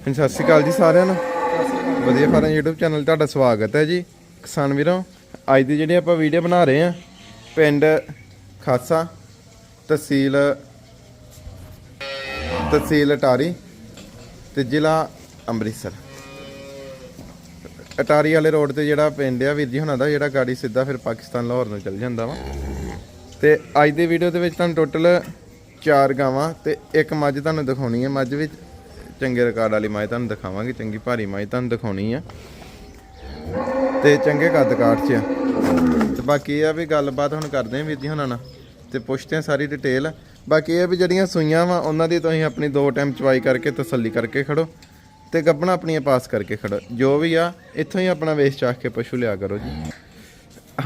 ਹਾਂਜੀ, ਸਤਿ ਸ਼੍ਰੀ ਅਕਾਲ ਜੀ ਸਾਰਿਆਂ ਨੂੰ। ਵਧੀਆ ਫਾਰਮ YouTube ਚੈਨਲ ਤੁਹਾਡਾ ਸਵਾਗਤ ਹੈ ਜੀ। ਕਿਸਾਨ ਵੀਰੋ, ਅੱਜ ਦੀ ਜਿਹੜੀ ਆਪਾਂ ਵੀਡੀਓ ਬਣਾ ਰਹੇ ਆ ਪਿੰਡ ਖਾਸਾ, ਤਹਿਸੀਲ ਤਹਿਸੀਲ ਅਟਾਰੀ ਤੇ ਜ਼ਿਲ੍ਹਾ ਅੰਮ੍ਰਿਤਸਰ। ਅਟਾਰੀ ਵਾਲੇ ਰੋਡ ਤੇ ਜਿਹੜਾ ਪਿੰਡ ਆ ਵੀਰ ਜੀ ਹੁਣਾਂ ਦਾ, ਜਿਹੜਾ ਗਾੜੀ ਸਿੱਧਾ ਫਿਰ ਪਾਕਿਸਤਾਨ ਲਾਹੌਰ ਨੂੰ ਚੱਲ ਜਾਂਦਾ ਵਾ। ਤੇ ਅੱਜ ਦੀ ਵੀਡੀਓ ਦੇ ਵਿੱਚ ਤੁਹਾਨੂੰ ਟੋਟਲ ਚਾਰ ਗਾਵਾਂ ਤੇ ਇੱਕ ਮੱਝ ਤੁਹਾਨੂੰ ਦਿਖਾਉਣੀ ਹੈ। ਮੱਝ ਵਿੱਚ ਚੰਗੇ ਰਿਕਾਰਡ ਵਾਲੀ ਮੱਝ ਤੁਹਾਨੂੰ ਦਿਖਾਵਾਂਗੇ ਚੰਗੀ ਭਾਰੀ ਮੱਝ ਤੁਹਾਨੂੰ ਦਿਖਾਉਣੀ ਆ। ਤੇ ਚੰਗੇ ਕੱਦ ਕਾਠ 'ਚ ਆ। ਤੇ ਬਾਕੀ ਇਹ ਆ ਵੀ ਗੱਲਬਾਤ ਹੁਣ ਕਰਦੇ ਆਂ ਵੀਰ ਜੀ ਹੁਣਾਂ ਨਾਲ ਤੇ ਪੁੱਛਦੇ ਆ ਸਾਰੀ ਡਿਟੇਲ ਬਾਕੀ ਇਹ ਵੀ ਜਿਹੜੀਆਂ ਸੂਈਆਂ ਵਾ ਉਹਨਾਂ ਦੀ ਤੁਸੀਂ ਆਪਣੀ ਦੋ ਟਾਈਮ ਚਵਾਈ ਕਰਕੇ ਤਸੱਲੀ ਕਰਕੇ ਖੜੋ ਤੇ ਗੱਬਣਾ ਆਪਣੀਆਂ ਪਾਸ ਕਰਕੇ ਖੜੋ। ਜੋ ਵੀ ਆ ਇੱਥੋਂ ਹੀ ਆਪਣਾ ਵੇਚ ਚਾਹ ਕੇ ਪਸ਼ੂ ਲਿਆ ਕਰੋ ਜੀ।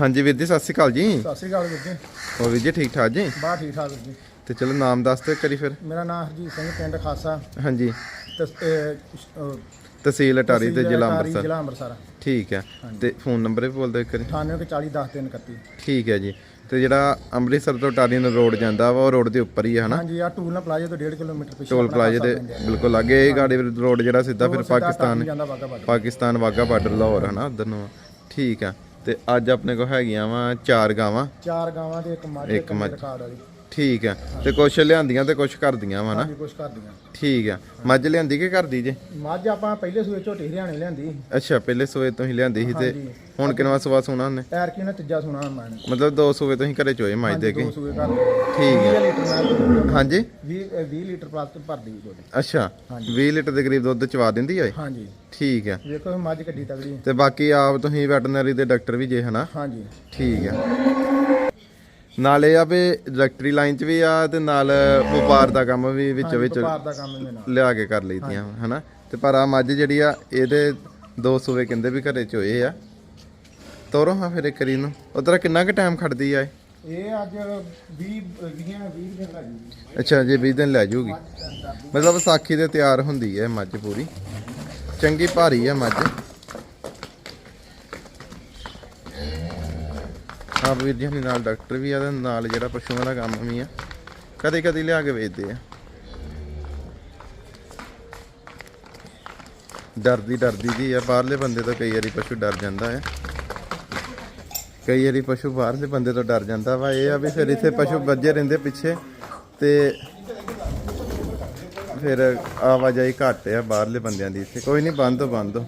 ਹਾਂਜੀ ਵੀਰ ਜੀ ਸਤਿ ਸ਼੍ਰੀ ਅਕਾਲ ਜੀ। ਸਤਿ ਸ਼੍ਰੀ ਅਕਾਲ ਵੀਰ ਜੀ। ਹੋਰ ਵੀਰ ਜੀ ਠੀਕ ਠਾਕ ਜੀ? ਬਾਹਰ ਠੀਕ ਠਾਕ ਵੀਰ ਜੀ। ਤੇ ਚਲੋ ਨਾਮ ਦੱਸ ਦਿਓ ਕਰੀ ਫਿਰ। ਮੇਰਾ ਨਾਮ ਹਰਜੀਤ ਸਿੰਘ ਪਿੰਡ ਖਾਸਾ। ਹਾਂਜੀ। ਤਸ- ਅਹ, ਅਹ, ਤਹਿਸੀਲ ਅਟਾਰੀ ਤੇ ਤਹਿਸੀਲ ਜ਼ਿਲ੍ਹਾ ਅਟਾਰੀ, ਅੰਮ੍ਰਿਤਸਰ। ਜ਼ਿਲ੍ਹਾ ਅੰਮ੍ਰਿਤਸਰ। ਠੀਕ ਹੈ। ਤੇ ਫੋਨ ਨੰਬਰ ਵੀ ਬੋਲ ਦਿਓ ਇੱਕ ਵਾਰੀ। 9840 ਠੀਕ ਹੈ ਜੀ। ਤੇ ਜਿਹੜਾ ਅੰਮ੍ਰਿਤਸਰ ਤੋਂ ਅਟਾਰੀ ਨੂੰ ਰੋਡ ਜਾਂਦਾ ਵਾ ਉਹ ਰੋਡ ਦੇ ਉੱਪਰ ਹੀ ਹੈ ਹਨਾ? ਹਾਂਜੀ ਆ ਟੂਲ ਪਲਾਜ਼ੇ ਤੋਂ 1.5 ਕਿਲੋਮੀਟਰ ਪਿੱਛੇ ਟੋਲ ਪਲਾਜ਼ੇ ਦੇ। ਬਿਲਕੁਲ ਲਾਗੇ ਇਹ ਗਾੜੀ ਰੋਡ ਜਿਹੜਾ ਸਿੱਧਾ ਫਿਰ ਪਾਕਿਸਤਾਨ ਟਾਹਲੀ ਜਾਂਦਾ ਵਾਗਾ ਬਾਰਡਰ। ਪਾਕਿਸਤਾਨ ਵਾਗਾ ਬਾਰਡਰ ਲਾਹੌਰ ਹਨਾ ਉਧਰ ਨੂੰ। ਠੀਕ ਆ ਤੇ ਅੱਜ ਆਪਣੇ ਕੋਲ ਹੈਗੀਆਂ ਵਾ ਚਾਰ ਗਾਵਾਂ। ਚਾਰ ਗਾਵਾਂ ਦੇ ਇੱਕ ਮੱਝ ਇੱਕ ਇੱਕ ਮੱਝ। ਰਿਕਾਰਡ ਵਾਲੀ। ਠੀਕ ਆ ਤੇ ਕੁਛ ਲਿਆਂਦੀਆਂ ਤੇ ਕੁਛ ਕਰਦੀਆਂ ਵਾ ਨਾ? ਹਾਂਜੀ ਕੁਛ ਕਰਦੀਆਂ। ਠੀਕ ਆ ਮੱਝ ਲਿਆਂਦੀ ਕਿ ਕਰਦੀ ਜੇ? ਮੱਝ ਆਪਾਂ ਪਹਿਲੇ ਸੂਏ ਝੋਟੀ ਹਰਿਆਣੇ ਲਿਆਂਦੀ ਅੱਛਾ ਪਹਿਲੇ ਸੂਏ ਤੁਸੀਂ ਲਿਆਂਦੀ ਸੀ ਤੇ ਹਾਂਜੀ। ਹੁਣ ਕਿੰਨਵਾ ਸੂਆ ਸੋਣਾ ਉਹਨੇ? ਐਰ ਕੀ ਨਾ ਤੀਜਾ ਸੁਣਾ ਮੈਂ ਮਤਲਬ ਦੋ ਸੂਏ ਤੁਸੀਂ ਘਰੇ ਚੋਏ ਮੱਝ ਦੇ ਕੇ ਦੋ ਸੂਏ ਕਰ ਠੀਕ ਹੈ 20 ਲੀਟਰ ਮੈਂ ਹਾਂਜੀ? 20 20 ਲੀਟਰ ਪਲਾਸਟਿਕ ਭਰਦੀ ਝੋਟੀ। ਅੱਛਾ ਹਾਂਜੀ। 20 ਲੀਟਰ ਦੇ ਕਰੀਬ ਦੁੱਧ ਚਵਾ ਦਿੰਦੀ ਇਹ? ਹਾਂਜੀ। ਠੀਕ ਆ। ਵੇਖੋ ਮੱਝ ਕੱਢੀ ਤਗੜੀ ਤੇ ਬਾਕੀ ਆਪ ਤੁਸੀਂ ਵੈਟਰਨਰੀ ਦੇ ਡਾਕਟਰ ਵੀ ਜੇ ਹਨਾ? ਹਾਂਜੀ। ਠੀਕ ਆ। ਨਾਲ ਇਹ ਆ ਵੀ ਡਾਕਟਰੀ ਲਾਈਨ 'ਚ ਵੀ ਆ ਤੇ ਨਾਲ ਵਪਾਰ ਦਾ ਕੰਮ ਵੀ ਵਿੱਚ ਵਿੱਚ ਵਪਾਰ ਦਾ ਕੰਮ ਹੀ ਮੇਰਾ ਲਿਆ ਕੇ ਕਰ ਲਈਦੀਆਂ ਹਨਾ? ਤੇ ਪਰ ਆ ਮੱਝ ਜਿਹੜੀ ਆ ਇਹਦੇ ਦੋ ਸੂਏ ਕਹਿੰਦੇ ਵੀ ਘਰੇ ਚ ਹੋਏ ਆ। ਤੋਰੋ ਹਾਂ ਫਿਰ ਇੱਕ ਰੀ ਨੂੰ ਉਧਰ ਕਿੰਨਾ ਕੁ ਟਾਈਮ ਖੜਦੀ ਆ ਇਹ? ਇਹ ਅੱਜ 20 20 20 ਦਿਨ ਲੱਗੀ ਅੱਛਾ ਜੇ 20 ਦਿਨ ਲੈ ਜਾਊਗੀ ਮਤਲਬ ਵਿਸਾਖੀ ਦੇ ਤਿਆਰ ਹੁੰਦੀ ਹੈ ਮੱਝ ਪੂਰੀ। ਚੰਗੀ ਭਾਰੀ ਹੈ ਮੱਝ। ਆਪ ਵੀਰ ਜੀ ਹੁਣੀ ਨਾਲ ਡਾਕਟਰ ਵੀ ਆ ਤੇ ਨਾਲ ਜਿਹੜਾ ਪਸ਼ੂਆਂ ਦਾ ਕੰਮ ਵੀ ਆ। ਕਦੇ ਕਦੇ ਲਿਆ ਕੇ ਵੇਚਦੇ ਆ। ਡਰਦੀ ਡਰਦੀ ਜੀ ਆ, ਬਾਹਰਲੇ ਬੰਦੇ ਤੋਂ ਕਈ ਵਾਰੀ ਪਸ਼ੂ ਡਰ ਜਾਂਦਾ ਹੈ ਕਈ ਵਾਰੀ ਪਸ਼ੂ ਬਾਹਰਲੇ ਬੰਦੇ ਤੋਂ ਡਰ ਜਾਂਦਾ ਵਾ, ਇਹ ਆ ਵੀ ਫਿਰ ਇੱਥੇ ਪਸ਼ੂ ਵੱਜੇ ਰਹਿੰਦੇ ਪਿੱਛੇ ਤੇ ਫਿਰ ਆਵਾਜਾਈ ਘੱਟ ਆ ਬਾਹਰਲੇ ਬੰਦਿਆਂ ਦੀ ਇੱਥੇ। ਕੋਈ ਨਹੀਂ, ਬੰਦ ਹੋ ਬੰਦ। ਹੋ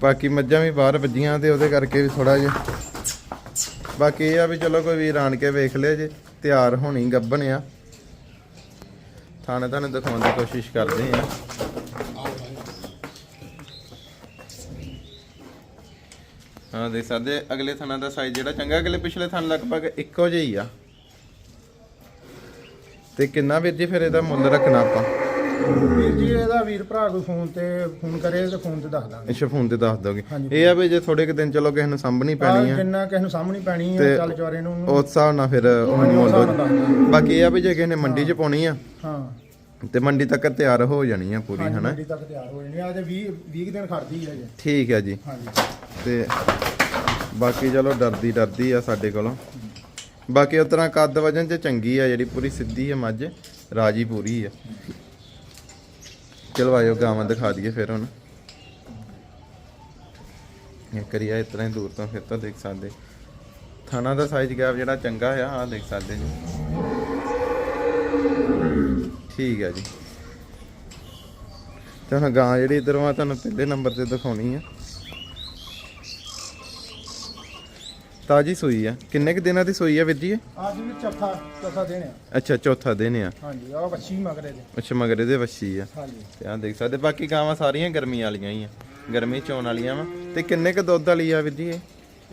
ਬਾਕੀ ਮੱਝਾਂ ਵੀ ਬਾਹਰ ਵੱਜੀਆਂ ਤੇ ਉਹਦੇ ਕਰਕੇ ਵੀ ਥੋੜਾ ਜਿਹਾ ਬਾਕੀ ਇਹ ਆ ਵੀ ਚਲੋ ਕੋਈ ਵੀਰ ਆਣ ਕੇ ਵੇਖ ਲਿਆ ਜੇ, ਤਿਆਰ ਹੋਣੀ ਗੱਭਣ ਆ। ਥਾਣੇ ਤੁਹਾਨੂੰ ਦਿਖਾਉਣ ਦੀ ਕੋਸ਼ਿਸ਼ ਕਰਦੇ ਆ। ਹਾਂ, ਦੇਖ ਸਕਦੇ ਅਗਲੇ ਥਾਣਾ ਦਾ ਸਾਈਜ਼ ਜਿਹੜਾ ਚੰਗਾ, ਅਗਲੇ ਪਿਛਲੇ ਥਾਣ ਲਗਭਗ ਇੱਕੋ ਜਿਹਾ ਹੀ ਆ। ਤੇ ਕਿੰਨਾ ਵੀਰ ਜੀ ਫਿਰ ਇਹਦਾ ਮੁੱਲ ਰੱਖਣਾ ਆਪਾਂ? ਵੀਰ ਜੀ ਇਹਦਾ ਵੀਰ ਭਰਾ ਕੋਈ ਫੋਨ ਤੇ ਫੋਨ ਕਰੇ ਤੇ ਫੋਨ ਤੇ ਦੱਸ ਦਾਂਗੇ। ਅੱਛਾ ਫੋਨ ਤੇ ਦੱਸ ਦੋਗੇ। ਹਾਂਜੀ। ਇਹ ਆ ਵੀ ਜੇ ਥੋੜੇ ਕੁ ਦਿਨ ਚਲੋ ਕਿਸੇ ਨੂੰ ਸਾਂਭਣੀ ਪੈਣੀ ਆ। ਜਿੰਨਾ ਕਿਸੇ ਨੂੰ ਸਾਹਮਣੀ ਪੈਣੀ ਤੇ ਹੈ ਚੱਲ ਚਵਾਰੇ ਨੂੰ ਉਹਨੂੰ- ਉਸ ਹਿਸਾਬ ਨਾਲ ਫਿਰ ਉਹ ਹਾਂਜੀ, ਉਸ ਮੁੱਲ ਦਾਂਗੇ। ਬਾਕੀ ਇਹ ਆ ਵੀ ਜੇ ਕਿਸੇ ਨੇ ਮੰਡੀ 'ਚ ਪਾਉਣੀ ਆ ਹਾਂ। ਤੇ ਮੰਡੀ ਤੱਕ ਤਿਆਰ ਹੋ ਜਾਣੀ ਆ ਪੂਰੀ ਹਨਾ? ਮੰਡੀ ਤੱਕ ਤਿਆਰ ਹੋ ਜਾਣੀ ਆ। ਤੇ 20 20 ਦਿਨ ਖੜਦੀ ਹੈ ਜੀ ਠੀਕ ਹੈ ਜੀ। ਹਾਂਜੀ। ਤੇ ਬਾਕੀ ਚਲੋ ਡਰਦੀ ਡਰਦੀ ਆ ਸਾਡੇ ਕੋਲੋਂ। ਬਾਕੀ ਉਸ ਤਰ੍ਹਾਂ ਕੱਦ ਵਜਨ 'ਚ ਚੰਗੀ ਆ ਜਿਹੜੀ ਪੂਰੀ ਸਿੱਧੀ ਆ ਮੱਝ ਰਾਜੀ ਪੂਰੀ ਆ। ਚਲੋ ਆਇਓ, ਗਾਵਾਂ ਦਿਖਾ ਦਈਏ ਫਿਰ ਹੁਣ। ਇਹ ਕਰੀਆ ਇਸ ਤਰ੍ਹਾਂ ਹੀ ਦੂਰ ਤੋਂ ਫਿਰ ਤਾਂ ਦੇਖ ਸਕਦੇ। ਥਾਣਾ ਦਾ ਸਾਈਜ਼ ਗੈਪ ਜਿਹੜਾ ਚੰਗਾ ਆ ਆ ਦੇਖ ਸਕਦੇ ਜੀ। ਠੀਕ ਹੈ ਜੀ। ਤੇ ਗਾਂ ਜਿਹੜੀ ਇਧਰੋਂ ਆ, ਤੁਹਾਨੂੰ ਪਹਿਲੇ ਨੰਬਰ ਤੇ ਦਿਖਾਉਣੀ ਆ। ਤਾਜੀ ਸੂਈ ਆ। ਕਿੰਨੇ ਕੁ ਦਿਨਾਂ ਦੀ ਸੂਈ ਆ ਵੀਰ ਜੀ ਇਹ? ਅੱਜ ਵੀ ਚੌਥਾ ਚੌਥਾ ਦਿਨ ਆ। ਅੱਛਾ ਚੌਥਾ ਦਿਨ ਆ। ਹਾਂਜੀ ਆਹ ਵੱਛੀ ਮਗਰੇ ਦੇ। ਅੱਛਾ ਮਗਰ ਇਹਦੇ ਵੱਛੀ ਆ। ਹਾਂਜੀ। ਤੇ ਆ ਦੇਖ ਸਕਦੇ ਬਾਕੀ ਗਾਵਾਂ ਸਾਰੀਆਂ ਗਰਮੀ ਵਾਲੀਆਂ ਹੀ ਆ। ਗਰਮੀ ਚੋਣ ਵਾਲੀਆਂ ਵਾ। ਤੇ ਕਿੰਨੇ ਕ ਦੁੱਧ ਵਾਲੀ ਆ ਵੀਰ ਜੀ ਇਹ?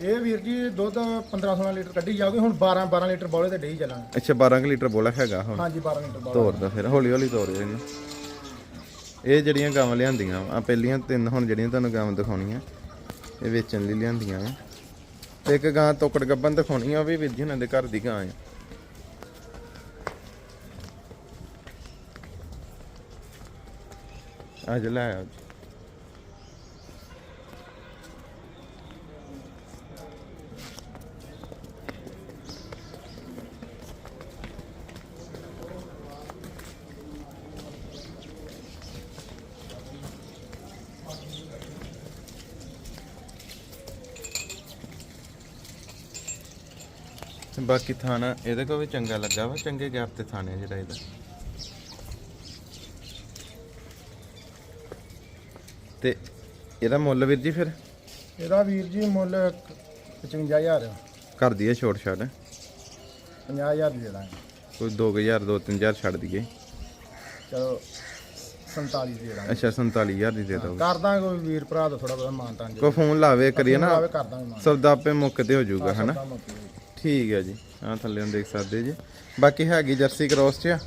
ਇਹ ਵੀਰ ਜੀ ਦੁੱਧ 15 16 ਲੀਟਰ ਕੱਢੀ ਜਾਊਗੀ ਹੁਣ 12 12 ਲੀਟਰ ਬੋਲੇ ਤੇ ਡੇਈ ਚੱਲਾਂਗੇ। ਅੱਛਾ 12 ਕੁ ਲੀਟਰ ਬੋਲਾ ਹੈਗਾ ਹੁਣ। ਹਾਂਜੀ 12 ਲੀਟਰ ਬੋਲੇ। ਤੋਰ ਦਾ ਫਿਰ ਹੌਲੀ ਹੌਲੀ ਤੋਰ ਇਹਨੂੰ। ਇਹ ਜਿਹੜੀਆਂ ਗਾਵਾਂ ਲਿਆਂਦੀਆਂ ਆ ਪਹਿਲੀਆਂ ਤਿੰਨ ਹੁਣ ਜਿਹੜੀਆਂ ਤੁਹਾਨੂੰ ਗਾਵਾਂ ਦਿਖਾਉਣੀਆਂ ਇਹ ਵੇਚਣ ਲਈ ਲਿਆਂਦੀਆਂ ਆ ਤੇ ਇੱਕ ਗਾਂ ਤੋਕੜ ਗੱਬਨ ਦਿਖਾਉਣੀ ਆ, ਉਹ ਵੀ ਵੀਰ ਜੀ ਉਹਨਾਂ ਦੇ ਘਰ ਦੀ ਗਾਂ ਆ। ਅੱਜ ਲੈ ਆਓ ਬਾਕੀ ਥਾਣਾ ਇਹਦੇ ਕੋਲ ਵੀ ਚੰਗਾ ਲੱਗਾ ਵਾ ਚੰਗੇ ਗੈਪ ਤੇ ਥਾਣੇ ਜਿਹੜਾ ਇਹਦਾ। ਤੇ ਇਹਦਾ ਮੁੱਲ ਵੀਰ ਜੀ ਫਿਰ? ਇਹਦਾ ਵੀਰ ਜੀ ਮੁੱਲ 55000 ਕਰ ਦਈਏ ਛੋਟ ਛੱਡ? 50000 ਦੀ ਦੇ ਦਾਂਗੇ। ਕੋਈ 2000 2-3000 ਛੱਡ ਦਈਏ। ਚਲੋ 47 ਦੀ ਦੇ ਦਾਂਗੇ। ਅੱਛਾ 47000 ਦੀ ਦੇ ਦੋਗੇ ਕਰ ਦਾਂਗੇ ਕੋਈ ਵੀਰ ਭਰਾ ਦਾ ਥੋੜਾ ਬਹੁਤਾ ਮਾਨ ਤਾਨ ਕੋ ਫੋਨ ਲਾਵੇ ਕਰੀਏ ਨਾ? ਕਰ ਦਾਂਗੇ ਮਾਨ ਸੌਦਾ ਆਪੇ ਮੁੱਕ ਤੇ ਹੋ ਜਾਊਗਾ ਹਨਾ ਸੌਦਾ ਮੁੱਕ ਗਿਆ ਜੀ। ਠੀਕ ਹੈ ਜੀ। ਆਹ ਥੱਲੇ ਨੂੰ ਦੇਖ ਸਕਦੇ ਜੀ। ਬਾਕੀ ਹੈਗੀ ਜਰਸੀ ਕ੍ਰੋਸ ਚ ਆ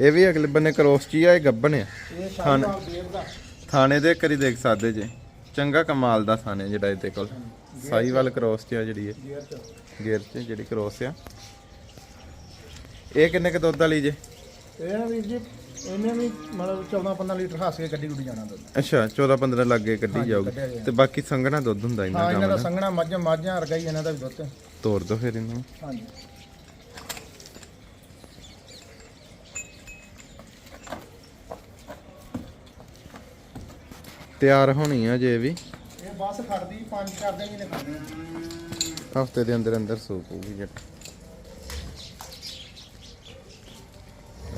ਇਹ ਵੀ ਅਗਲੇ ਬੰਨੇ ਕ੍ਰੋਸ ਚ ਹੀ ਆ। ਇਹ ਗੱਬਨ ਆ ਦਾ। ਥਾਣੇ ਦੇ ਕਰੀ ਦੇਖ ਸਕਦੇ ਜੀ। ਚੰਗਾ ਕਮਾਲ ਦਾ ਥਾਣੇ ਜਿਹੜਾ ਇਹਦੇ ਕੋਲ। ਸਾਈਵਾਲ ਕ੍ਰੋਸ ਚ ਆ ਜਿਹੜੀ ਇਹ। ਗੇਅਰ ਚ। ਜਿਹੜੀ ਕ੍ਰੋਸ ਆ। ਇਹ ਕਿੰਨੇ ਕ ਦੁੱਧ ਵਾਲੀ ਜੇ? ਇਹ ਵੀਰ ਜੀ ਇਹਨੇ ਵੀ ਮਤਲਬ 14 15 ਲੀਟਰ ਹਾਸ ਕੇ ਗੱਡੀ ਗੁੱਡੀ ਜਾਣਾ ਦੁੱਧ। ਅੱਛਾ 14 15 ਲੱਗੇ ਕੱਢੀ ਹਾਂਜੀ, ਜਾਊਗੀ। ਕੱਢਿਆ। ਤੇ ਬਾਕੀ ਸੰਘਣਾ ਦੁੱਧ ਹੁੰਦਾ ਹਾਂ ਇਹਨਾਂ ਇਹਨਾਂ ਦਾ ਦਾ? ਸੰਘਣਾ ਮੱਝਾਂ ਮਾਝਾਂ ਵਰਗਾ ਹੀ ਇਹਨਾਂ ਦਾ ਵੀ ਦੁੱਧ। ਤੋੜ ਦੋ ਫਿਰ ਇਹਨੂੰ। ਹਾਂਜੀ। ਤਿਆਰ ਹੋਣੀ ਆ ਜੇ ਵੀ। ਇਹ ਬਸ ਖੜਦੀ ਪੰਜ ਚਾਰ ਦਿਨ ਹੀ ਨੇ ਹਫ਼ਤੇ ਦੇ ਅੰਦਰ ਅੰਦਰ ਸੂਪ ਹੋਊਗੀ ਜੱਟ।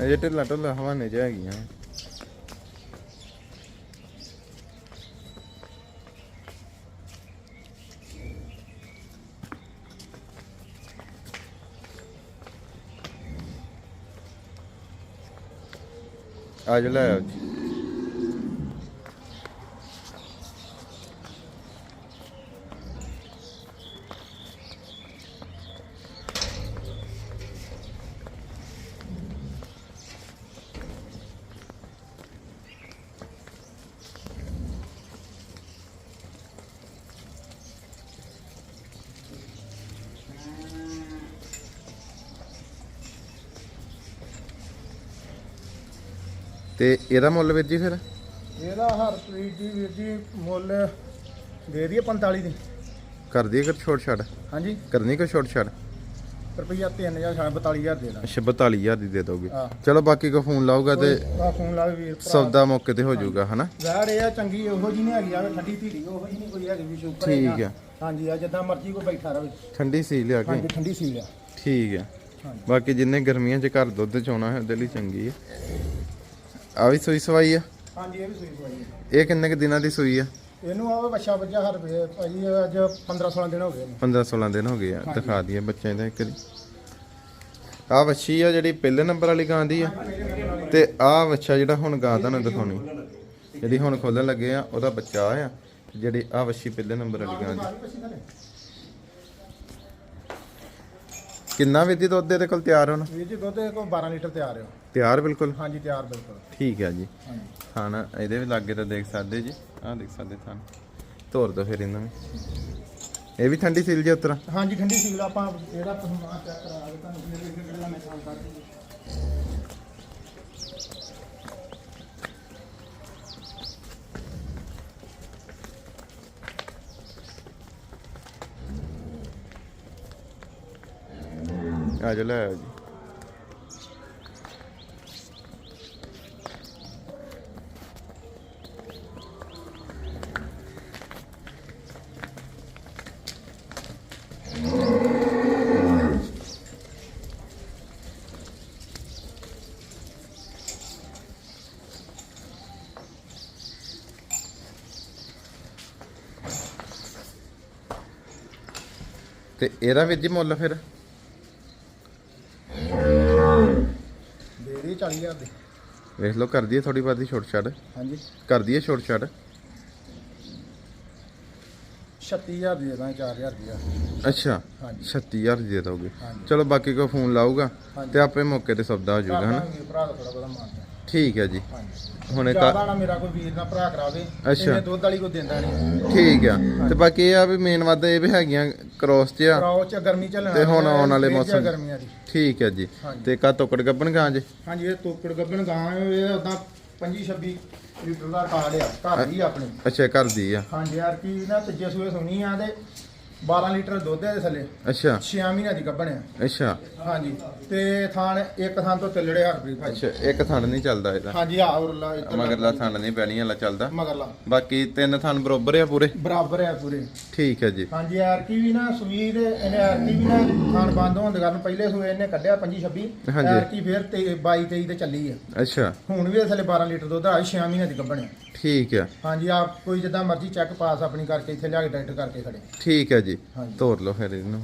ਇਹ ਢਿੱਲਾ ਢਿੱਲਾ ਹਵਾਨੇ ਚ ਹੈਗੀਆਂ। ਅੱਜ ਲੈ ਆਓ ਜੀ ਤੇ ਇਹਦਾ ਮੁੱਲ ਵੀਰ ਜੀ ਫਿਰ? ਇਹਦਾ ਹਰਪ੍ਰੀਤ ਜੀ ਵੀਰ ਜੀ ਮੁੱਲ ਦੇ ਦਈਏ 45 ਦੀ। ਕਰ ਦਈਏ ਕਰ ਛੋਟ ਛੱਡ ਹਾਂਜੀ। ਕਰਨੀ ਕੋ ਛੋਟ ਛੱਡ ਰੁਪਈਆ 3000 42000 ਦੇ ਦਾਂ ਅੱਛਾ 42000 ਦੀ ਦੇ ਦੋਗੇ। ਹਾਂ। ਚਲੋ ਬਾਕੀ ਕੋ ਫੋਨ ਲਾਊਗਾ ਤੇ ਆ ਫੋਨ ਲਾ ਵੀਰ ਭਰਾ। ਸੌਦਾ ਮੌਕੇ ਤੇ ਹੋ ਜਾਊਗਾ ਹਨਾ? ਵੈੜ ਇਹ ਆ ਚੰਗੀ ਉਹੋ ਜੀ ਨਹੀਂ ਹੈਗੀ ਆਵੇ ਠੰਡੀ ਧੀਰੀ ਉਹੋ ਜੀ ਨਹੀਂ ਕੋਈ ਹੈਗੀ ਵੀ ਸ਼ੂਪਰ ਠੀਕ ਆ। ਹਾਂਜੀ ਆ ਜਿੱਦਾਂ ਮਰਜ਼ੀ ਕੋਈ ਬੈਠਾ ਰਵੇ। ਠੰਡੀ ਸੀ ਲਿਆ ਕੇ। ਹਾਂਜੀ ਠੰਡੀ ਸੀ ਲਿਆ ਠੀਕ ਹੈ ਹਾਂਜੀ। ਬਾਕੀ ਜਿੰਨੇ ਗਰਮੀਆਂ 'ਚ ਘਰ ਦੁੱਧ ਚੋਣਾ ਹੈ ਉਹਦੇ ਲਈ ਚੰਗੀ ਹੈ ਆ ਵੀ ਸੂਈ ਸਵਾਈ ਆ? ਹਾਂਜੀ ਇਹ ਵੀ ਸੂਈ ਸਵਾਈ ਹੈ ਇਹ ਕਿੰਨੇ ਕੁ ਦਿਨਾਂ ਦੀ ਸੂਈ ਆ? ਇਹਨੂੰ ਆਵੇ ਬੱਚਾ ਬੱਜਾ ਹਰ ਵੇ ਭਾਜੀ ਇਹ ਅੱਜ 15 16 ਦਿਨ ਹੋ ਗਏ ਨੇ 15 16 ਦਿਨ ਹੋ ਗਏ ਆ। ਦਿਖਾ ਦਈਏ ਬੱਚਿਆਂ ਦਾ ਇੱਕ ਵਾਰੀ। ਆ ਵੱਛੀ ਆ ਜਿਹੜੀ ਪਹਿਲੇ ਨੰਬਰ ਵਾਲੀ ਗਾਂ ਦੀ ਆ। ਤੇ ਆ ਵੱਛਾ ਜਿਹੜਾ ਹੁਣ ਗਾਂ ਤੁਹਾਨੂੰ ਦਿਖਾਉਣੀ। ਜਿਹੜੀ ਹੁਣ ਖੋਲਣ ਲੱਗੇ ਆ ਉਹਦਾ ਬੱਚਾ ਆ ਜਿਹੜੀ ਆ ਵੱਛੀ ਪਹਿਲੇ ਨੰਬਰ ਵਾਲੀ ਗਾਂ ਦੀ। ਕਿੰਨਾ ਵਿਧੀ ਦੁੱਧ ਇਹਦੇ ਕੋਲ ਤਿਆਰ ਹੋਣਾ? ਵੀਰ ਜੀ ਦੁੱਧ ਕੋ 12 ਲੀਟਰ ਤਿਆਰ ਹੋ ਤਿਆਰ ਬਿਲਕੁਲ? ਹਾਂਜੀ ਤਿਆਰ ਬਿਲਕੁਲ। ਠੀਕ ਹੈ ਜੀ। ਹਾਂਜੀ। ਖਾਣਾ ਇਹਦੇ ਵੀ ਲਾਗੇ ਤਾਂ ਦੇਖ ਸਕਦੇ ਜੀ। ਆਹ ਦੇਖ ਸਕਦੇ ਥਾਂ ਤੋਰ ਦੋ ਫਿਰ ਇਹਨਾਂ ਨੂੰ। ਇਹ ਵੀ ਠੰਡੀ ਸੀਲ ਜੇ ਉਤਰਾ ਹਾਂਜੀ ਠੰਡੀ ਸੀਲ ਆਪਾਂ ਇਹਦਾ ਪਸਮਾਨ ਚੈੱਕ ਕਰਾ ਕੇ ਤੁਹਾਨੂੰ ਫਿਰ ਕਿਹੜਾ ਮੈਂ ਸਾਲ ਕਰ ਆ ਜਾ ਲੈ ਜੀ। ਤੇ ਇਹਦਾ ਵੀਰ ਜੀ ਮੁੱਲ ਫਿਰ ਦੇ ਦੇ 40000 ਦੇ। ਵੇਖ ਲਓ ਕਰ ਦਈਏ ਥੋੜੀ ਬਾਦੀ ਛੋਟ ਛੱਡ ਹਾਂਜੀ। ਕਰ ਦਈਏ ਛੋਟ ਛੱਡ 36000 ਦੀ ਦੇ ਦਾਂ 4000 ਦੀ ਆ। ਅੱਛਾ ਹਾਂਜੀ। 36000 ਦੀ ਦੋਗੇ। ਹਾਂਜੀ। ਚਲੋ ਬਾਕੀ ਕੋ ਫੋਨ ਲਾਊਗਾ। ਤੇ ਆਪੇ ਮੌਕੇ ਤੇ ਸੌਦਾ ਹੋ ਜਾਊਗਾ ਹਨਾ? ਕਰਦਾਂਗੇ ਭਰਾ ਦਾ ਥੋੜਾ ਬਹੁਤਾ ਮਾਨਤਾ ਠੀਕ ਹੈ ਜੀ। ਹਾਂਜੀ। ਹੁਣ ਇਹ ਜ਼ਿਆਦਾ ਨਾ ਮੇਰਾ ਕੋਈ ਵੀਰ ਨਾ ਭਰਾ ਕਰਾਵੇ ਅੱਛਾ। ਇਹਨੇ ਦੁੱਧ ਵਾਲੀ ਕੋਈ ਦਿੰਦਾ ਨਹੀਂ। ਠੀਕ ਆ। ਤੇ ਬਾਕੀ ਇਹ ਆ ਵੀ ਮੇਨ ਵਾਦਾ ਇਹ ਵੀ ਹੈਗੀਆਂ ਕ੍ਰੋਸ ਚ ਆ ਕਰਾਓ ਚ ਗਰਮੀ ਚੱਲਣਾ ਤੇ ਹੁਣ ਆਉਣ ਵਾਲੇ ਮੌਸਮ- ਗਰਮੀਆਂ ਦੀ। ਠੀਕ ਹੈ ਜੀ। ਤੇ ਕਾ ਤੋਕੜ ਗੱਬਣ ਗਾਂ ਜੇ? ਹਾਂਜੀ ਇਹ ਤੋਕੜ ਗੱਬਣ ਗਾਂ ਹੈ, ਇਹ ਉਦਾਂ 25 26 ਲੀਟਰ ਦਾ ਕਾਰਡ ਆ ਘਰ ਦੀ ਆਪਣੀ। ਅੱਛਾ ਘਰ ਦੀ ਆ। ਹਾਂਜੀ ਯਾਰ ਕੀ ਨਾ ਤੀਜੇ ਸੂਏ ਸੁਣੀ ਆ ਤੇ 12 ਲੀਟਰ ਦੁੱਧ ਹੈ ਦੇ ਥੱਲੇ। ਅੱਛਾ। 6 ਮਹੀਨਿਆਂ ਦੀ ਗੱਭਣ ਆ ਅੱਛਾ। ਹਾਂਜੀ। ਤੇ ਥਾਣ ਇੱਕ ਥਾਣ ਤੋਂ ਚੱਲੜੇ ਹਰਪ੍ਰੀਤ ਭਾਈ। ਅੱਛਾ ਇੱਕ ਥਣ ਨਹੀਂ ਚੱਲਦਾ ਇਹਦਾ। ਹਾਂਜੀ ਆ ਉਰਲਾ ਇੱਧਰ ਮਗਰਲਾ ਥਣ ਨਹੀਂ ਪੈਣੀ ਵਾਲਾ ਚੱਲਦਾ। ਮਗਰਲਾ। ਬਾਕੀ ਤਿੰਨ ਥਣ ਬਰੋਬਰ ਆ ਪੂਰੇ? ਬਰਾਬਰ ਆ ਪੂਰੇ। ਠੀਕ ਹੈ ਜੀ। ਹਾਂਜੀ ਐਰਕੀ ਵੀ ਨਾ ਸੂਈ ਦੇ ਇਹਨੇ ਐਰਕੀ ਵੀ ਨਾ ਥਾਣ ਬੰਦ ਹੋਣ ਦੇ ਕਾਰਨ ਪਹਿਲੇ ਸੂਏ ਇਹਨੇ ਕੱਢਿਆ 25 26 ਹਾਂਜੀ। ਐਰਕੀ ਫਿਰ ਤੇ 22 23 ਤੇ ਚੱਲੀ ਆ। ਅੱਛਾ। ਹੁਣ ਵੀ ਇਹ ਥੱਲੇ 12 ਲੀਟਰ ਦੁੱਧ ਆ 6 ਮਹੀਨਿਆਂ ਦੀ ਗੱਭਣ ਆ। ਠੀਕ ਆ। ਹਾਂਜੀ ਆਪ ਕੋਈ ਜਿੱਦਾਂ ਮਰਜ਼ੀ ਚੈੱਕ ਪਾਸ ਆਪਣੀ ਕਰਕੇ ਇੱਥੇ ਲਿਆ ਕੇ ਡਾਇਰੈਕਟ ਕਰਕੇ ਖੜੇ। ਠੀਕ ਹੈ ਜੀ। ਹਾਂਜੀ। ਤੋਰ ਲਓ ਫਿਰ ਇਹਨੂੰ।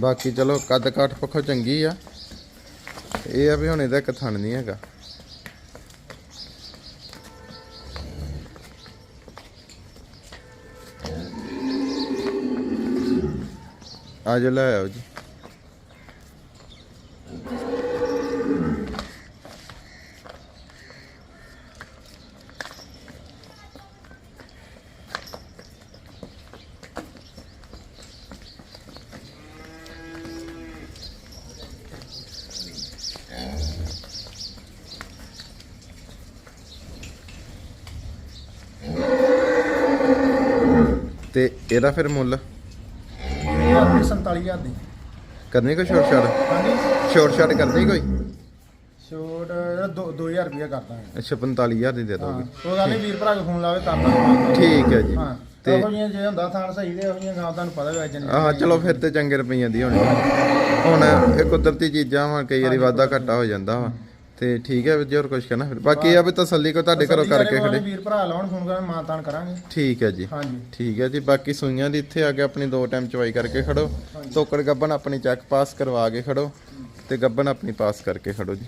ਬਾਕੀ ਚਲੋ ਕੱਦ ਕਾਠ ਪੱਖੋਂ ਚੰਗੀ ਆ। ਇਹ ਆ ਵੀ ਹੁਣ ਇਹਦਾ ਇੱਕ ਥਣ ਨਹੀਂ ਹੈਗਾ। ਆ ਜਾ ਲੈ ਆਓ ਜੀ। ਤੇ ਇਹਦਾ ਫਿਰ ਮੁੱਲ? ਇਹ ਆਪਣੀ 47000 ਦੀ। ਕਰਨੀ ਕੋਈ ਛੋਟ ਛਾਟ? ਹਾਂਜੀ। ਛੋਟ ਛਾਟ ਕਰਨੀ ਕੋਈ? ਛੋਟ 2000 ਰੁਪਏ ਕਰਦਾ ਅੱਛਾ 45000 ਦੀ ਦੇ ਹਾਂ ਦੋਗੇ ਕੋਈ ਗੱਲ ਨਹੀਂ ਵੀਰ ਭਰਾ ਕੋ ਫੋਨ ਲਾਵੇ ਕਰ ਦਾਂਗੇ। ਠੀਕ ਹੈ ਜੀ। ਹਾਂ ਤੇ ਉਹ ਜੇ ਹੁੰਦਾ ਥਾਣ ਸਹੀ ਦੇ ਉਹ ਜਿਹੀਆਂ ਗਾਂ ਤੁਹਾਨੂੰ ਪਤਾ ਵੀ ਅੱਜ ਆਹ ਚਲੋ ਫਿਰ ਤੇ ਚੰਗੇ ਰੁਪਈਆਂ ਦੀ ਹੋਣੀ। ਹੁਣ ਇਹ ਕੁਦਰਤੀ ਚੀਜ਼ਾਂ ਵਾ ਕਈ ਵਾਰੀ ਵਾਧਾ ਘਾਟਾ ਹੋ ਜਾਂਦਾ ਵਾ। ਤੇ ਠੀਕ ਹੈ ਵੀਰ ਜੀ ਹੋਰ ਕੁਝ ਕਹਿਣਾ? ਫਿਰ ਬਾਕੀ ਇਹ ਆ ਵੀ ਤਸੱਲੀ ਕੋ ਤੁਹਾਡੇ ਘਰੋਂ ਕਰਕੇ ਖੜੇ। ਵੀਰ ਭਰਾ ਲਾਉਣ ਫੋਨ ਕਰਨ ਮਾਂ ਤਾਨ ਕਰਾਂਗੇ। ਠੀਕ ਹੈ ਜੀ। ਹਾਂਜੀ। ਠੀਕ ਹੈ ਜੀ ਬਾਕੀ ਸੂਈਆਂ ਦੀ ਇੱਥੇ ਆ ਕੇ ਆਪਣੀ ਦੋ ਟਾਈਮ ਚਵਾਈ ਕਰਕੇ ਖੜੋ। ਤੋਕੜ ਗੱਬਨ ਆਪਣੀ ਚੈੱਕ ਪਾਸ ਕਰਵਾ ਕੇ ਖੜੋ ਤੇ ਗੱਬਨ ਆਪਣੀ ਪਾਸ ਕਰਕੇ ਖੜੋ ਜੀ।